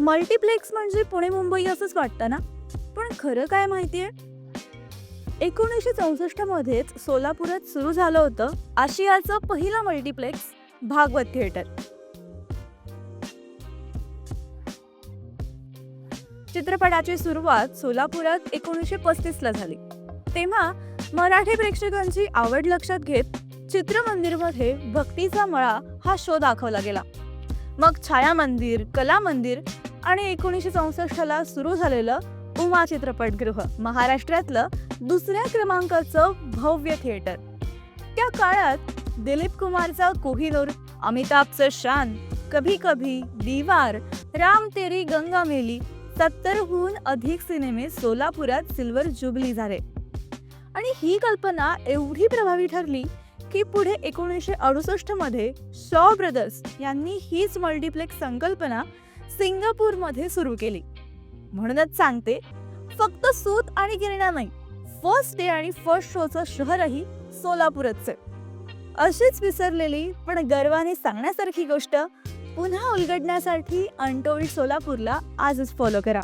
Multiplex म्हणजे पुणे मुंबई असंच वाटतं ना? पण खरं काय माहितीये? एकोणीसशे चौसष्ट मध्येच सोलापुरात सुरू झालं होतं आशियाचं पहिलं मल्टिप्लेक्स भागवत थिएटर. चित्रपटाची सुरुवात सोलापुरात एकोणीसशे पस्तीस ला झाली. तेव्हा मराठी प्रेक्षकांची आवड लक्षात घेत चित्रमंदिरमध्ये भक्तीचा मळा हा शो दाखवला गेला. मग छाया मंदिर कला मंदिर आणि एकोणीसशे चौसष्टला सुरू झालेलं उमा चित्रपटगृह महाराष्ट्रातलं दुसऱ्या क्रमांकाचं भव्य थिएटर. त्या काळात दिलीप कुमारचा कोहिनूर अमिताभचं शान कभी कभी दीवार राम तेरी गंगा मेली सत्तरहून अधिक सिनेमे सोलापुरात सिल्वर जुबली झाले. आणि ही कल्पना एवढी प्रभावी ठरली की पुढे एकोणीसशे अडुसष्टमध्ये शॉ ब्रदर्स यांनी हीच मल्टिप्लेक्स संकल्पना सिंगापूरमध्ये सुरू केली. म्हणूनच सांगते फक्त सूत आणि गिरणा नाही फर्स्ट डे आणि फर्स्ट शोचं शहरही सोलापूरच आहे अशीच विसरलेली पण गर्वाने सांगण्यासारखी गोष्ट पुन्हा उलगडण्यासाठी अनटोल्ड सोलापूरला आजच फॉलो करा.